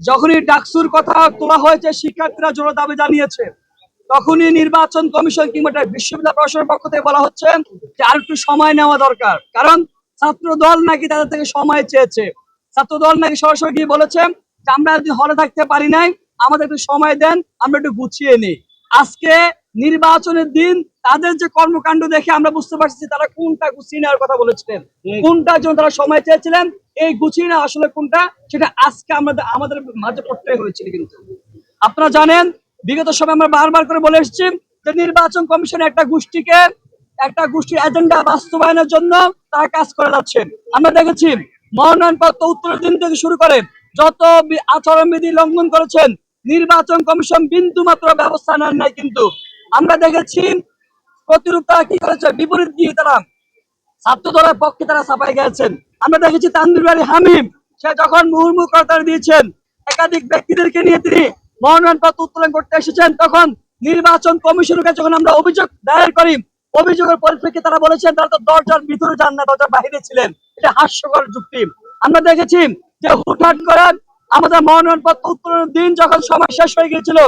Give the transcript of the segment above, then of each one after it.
যখনই ডাকসুর কথা তোলা হয়েছে শিক্ষার্থীরা জোর দাবি জানিয়েছে। তখনই নির্বাচন কমিশন কিংবা বিশ্ববিদ্যালয় প্রশাসনের পক্ষ থেকে বলা হচ্ছে যে আর একটু সময় নেওয়া দরকার। কারণ ছাত্র দল নাকি তাদের থেকে সময় চেয়েছে। ছাত্র দল নাকি সরাসরি গিয়ে বলেছে যে আমরা যদি হলে থাকতে পারি নাই আমাদের একটু সময় দেন আমরা একটু গুছিয়ে নিই। আজকে নির্বাচনের দিন তাদের যে কর্মকাণ্ড দেখে আমরা বুঝতে পারছি তারা কোনটা গুছিয়ে নেওয়ার কথা বলেছিলেন। কোনটার জন্য তারা সময় চেয়েছিলেন? এই গুছিয়ে নেওয়া আসলে কোনটা? সেটা আজকে আমাদের আমাদের মাঝে পড়তে হয়েছিল কিন্তু। আপনারা জানেন, বিগত সময় আমরা বারবার করে বলে এসেছি যে নির্বাচন কমিশন একটা গোষ্ঠীকে, একটা গোষ্ঠীর এজেন্ডা বাস্তবায়নের জন্য তারা কাজ করে যাচ্ছেন। আমরা দেখেছি, মনোনয়নপত্র উত্তরের দিন থেকে শুরু করে যত আচরণবিধি লঙ্ঘন করেছেন, নির্বাচন কমিশন বিন্দু মাত্র ব্যবস্থা নেন নাই কিন্তু। আমরা দেখেছি প্রতিরূপ তারা কি করেছে? বিপরীত দিয়ে তারা ছাত্র দলের পক্ষে তারা ছাপাই গেছেন। আমরা দেখেছি তানভীর বাড়ি হামিম, সে যখন মুহুর্মুহ করতার দিয়েছেন, একাধিক ব্যক্তিদেরকে নিয়ে তিনি মনোনয়নপত্র উত্তোলন করতে এসেছেন, তখন নির্বাচন কমিশনের কাছে যখন আমরা অভিযোগ দায়ের করি, অভিযোগের পরিপ্রেক্ষিতে তারা বলেছেন, তারা তো দরজার ভিতরে যান না দরজার বাইরে ছিলেন। এটা হাস্যকর যুক্তি। আমরা দেখেছি যে হুটহাট করে আমাদের মনোনয়নপত্র উত্তোলনের দিন যখন সময় শেষ হয়ে গিয়েছিল,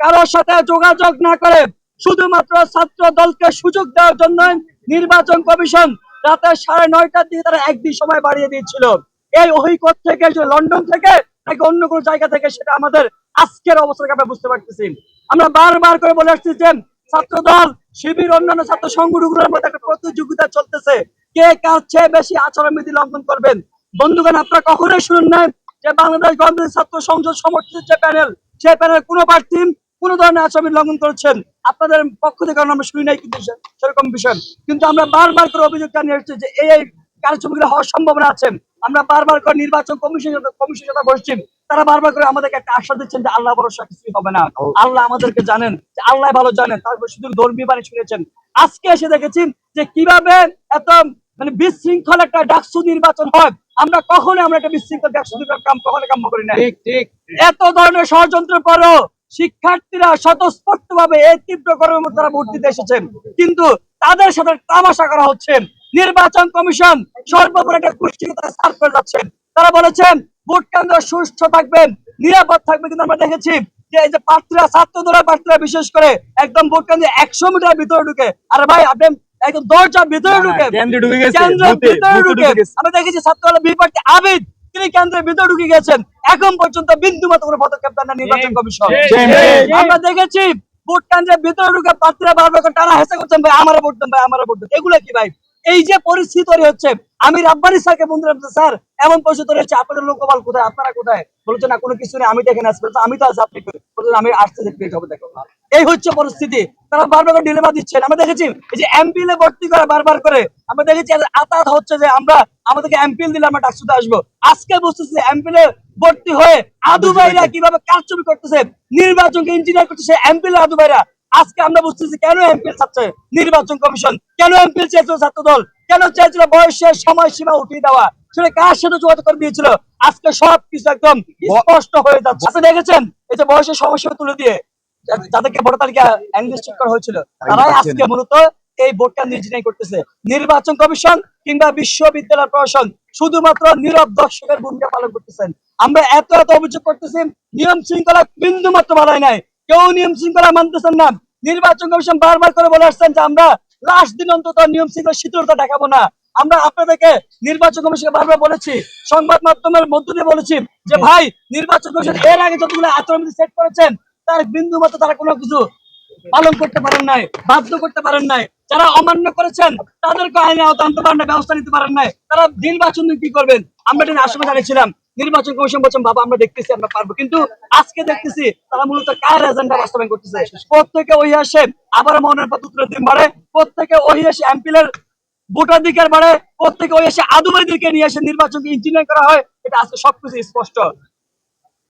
কারোর সাথে যোগাযোগ না করে শুধুমাত্র ছাত্র দলকে সুযোগ দেওয়ার জন্য নির্বাচন কমিশন রাতে সাড়ে নয়টার দিকে তারা একদিন সময় বাড়িয়ে দিয়েছিল। এই অহিকত থেকে লন্ডন থেকে, নাকি অন্য কোনো জায়গা থেকে, সেটা আমাদের আজকের অবস্থাকে আমরা বুঝতে পারতেছি। আমরা বারবার করে বলে আসছি যে ছাত্র দল শিবির, অন্যান্য ছাত্র সংগঠনগুলোর মধ্যে একটা প্রতিযোগিতা চলতেছে। কে কার চেয়ে বেশি আচরণবিধি লঙ্ঘন করবেন? বন্ধুগণ, আপনারা কখনোই শুনুন না যে, বাংলাদেশ গণতান্ত্রিক ছাত্র সংসদ সমর্থিত যে প্যানেল সেই প্যানেল কোনো প্রার্থী কোন ধরনের আসামি লঙ্ঘন করেছেন আপনাদের পক্ষ থেকে আমরা শুনি নাই কিন্তু সেরকম বিষয়। কিন্তু আমরা বারবার করে অভিযোগ জানিয়ে এসেছি যে এই এই কার্যক্রমগুলো হওয়ার সম্ভাবনা আছে। আমরা বারবার করে নির্বাচন কমিশন কমিশন সাথে বসছি। তারা বারবার করে আমাদেরকে একটা আশ্বাস দিচ্ছেন যে আল্লাহ ভরসা কিছুই হবে না। আল্লাহ আমাদেরকে জানেন যে আল্লাহ ভালো জানেন। তারপর শুধু ধর্মী বাণী শুনেছেন। আজকে এসে দেখেছি যে কীভাবে এত মানে বিশৃঙ্খল একটা ডাকসু নির্বাচন হয়। আমরা কখনো আমরা একটা বিশৃঙ্খল ডাকসু নির্বাচন কাম কখনো কাম্য করি না। এত ধরনের ষড়যন্ত্রের পরও শিক্ষার্থীরা স্বতঃস্ফূর্ত ভাবে এই তীব্র গরমের মধ্যে তারা ভোট দিতে এসেছেন। কিন্তু তাদের সাথে তামাশা করা হচ্ছে। নির্বাচন কমিশন সর্বোপরি একটা গোষ্ঠীকে তারা সার্ভ করে যাচ্ছেন তারা বলেছেন ভোট কেন্দ্র সুস্থ থাকবেন নিরাপদ থাকবে কিন্তু আমরা দেখেছি যে এই যে প্রার্থীরা ছাত্র দলের প্রার্থীরা বিশেষ করে একদম ভোট কেন্দ্রে একশো মিটার ভিতরে ঢুকে। আরে ভাই আপনি একদম দরজার ভিতরে ঢুকে। কেন্দ্রে ভিতরে ঢুকে। ঢুকে আমরা দেখেছি ছাত্র দলের বিপক্ষে আবিদ। তিনি কেন্দ্রে ভিতরে ঢুকে গেছেন। এখন পর্যন্ত বিন্দু মতো কোনো পদক্ষেপ দেন না নির্বাচন কমিশন। আমরা দেখেছি ভোট কেন্দ্রের ভিতরে ঢুকে প্রার্থীরা বারবার টানা হেসে করছেন ভাই আমারও ভোট দেন ভাই আমারও ভোট দেন। এগুলো কি ভাই? এই যে পরিস্থিতি তৈরি হচ্ছে আমি রাব্বানি স্যারকে বলছি, স্যার এমন পরিস্থিতি তৈরি হচ্ছে আপনাদের লোকবল কোথায় আপনারা কোথায়? বলছে না কোনো কিছু নেই আমি দেখে আসবে আমি তো আজ আপনি বলছেন, আমি আসতে দেখতে যাব দেখো এই হচ্ছে পরিস্থিতি। তারা বারবার ডিলেমা দিচ্ছেন আমরা দেখেছি এই যে এমপিএল এ ভর্তি করে বারবার করে আমরা দেখেছি আতাত হচ্ছে যে আমরা আমাদেরকে এমপিএল দিলে আমরা ডাকসুতে আসব। আজকে বুঝতেছি এমপিএল এ ভর্তি হয়ে আদু ভাইরা কীভাবে কারচুপি করতেছে নির্বাচনকে ইঞ্জিনিয়ার করতেছে এমপিএল আদু ভাইরা। আজকে আমরা বুঝতেছি কেন এমপিএল চাচ্ছে নির্বাচন কমিশন কেন এমপিএল চেয়েছিল ছাত্র দল কেন চেয়েছিল বয়সের সময়সীমা উঠিয়ে দেওয়া সেটা কার সাথে যোগাযোগ করে দিয়েছিল? আজকে সব কিছু একদম স্পষ্ট হয়ে যাচ্ছে। আপনি দেখেছেন? এই যে বয়সের সমস্যা তুলে দিয়ে যাদেরকে ভোটার তালিকা করা হয়েছিল তারাই আজকে মূলত এই ভোটটা করতেছে। নির্বাচন কমিশন কিংবা বিশ্ববিদ্যালয় প্রশাসন শুধুমাত্র নীরব দর্শকের ভূমিকা পালন করতেছেন। আমরা এত এত অভিযোগ করতেছি নিয়ম শৃঙ্খলা বিন্দু মাত্র বাড়ায় নাই। কেউ নিয়ম শৃঙ্খলা মানতেছেন না। নির্বাচন কমিশন বারবার করে বলে আসছেন যে আমরা লাস্ট দিন অন্তত নিয়ম শৃঙ্খলা শীতলতা দেখাবো না। আমরা আপনাদেরকে নির্বাচন কমিশনকে বারবার বলেছি সংবাদ মাধ্যমের মধ্য দিয়ে বলেছি যে ভাই নির্বাচন কমিশন এর আগে যতগুলো আচরণবিধি সেট করেছেন তার বিন্দু মতো তারা কোনো কিছু পালন করতে পারেন নাই বাধ্য করতে পারেন নাই। যারা অমান্য করেছেন তাদেরকে আইনে আওতা আনতে পারেন না ব্যবস্থা নিতে পারেন নাই। তারা নির্বাচন কি করবেন? আমরা এটা আশঙ্কা জানিয়েছিলাম নির্বাচন কমিশন বলছেন, বাবা, আমরা দেখতেছি, আমরা পারব। কিন্তু আজকে দেখতেছি তারা মূলত কার এজেন্ডা বাস্তবায়ন করতেছে? প্রত্যেকে ওই আসে, আবার মনের পথ উত্তরের দিন বাড়ে, প্রত্যেকে ওই আসে এমপিলের ভোটাধিকার বাড়ে, প্রত্যেকে ওই এসে আদুবাড়িদেরকে নিয়ে এসে নির্বাচনকে ইঞ্জিনিয়ার করা হয়। এটা আজকে সবকিছু স্পষ্ট।